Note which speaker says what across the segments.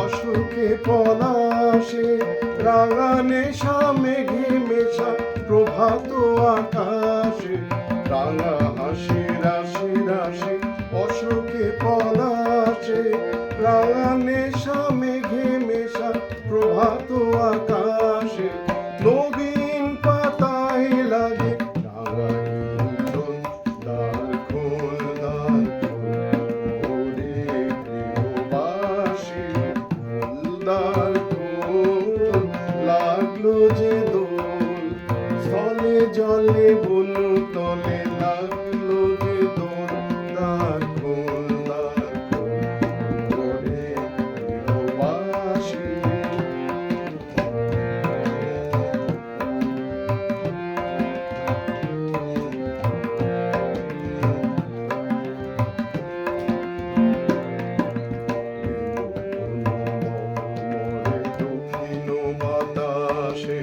Speaker 1: অসুখে পলাশে রাঙা নেশা মেঘে মেশা প্রভাত আকাশে। রাঙা হাসি রাশি রাশি অসুখে পলাশে জলে বনু তলে লাগল যে দ্বার খোল গৃহবাসী দক্ষিণ বাতাসে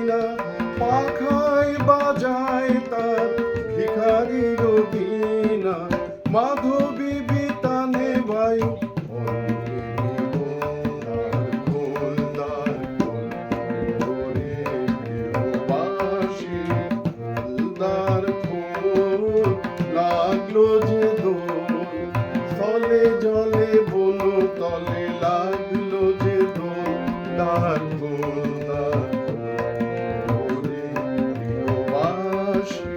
Speaker 1: না পাখায় বাজায় তার ভিখারির বিনা মাধবী বিতানে বায়ু লাগল যে George.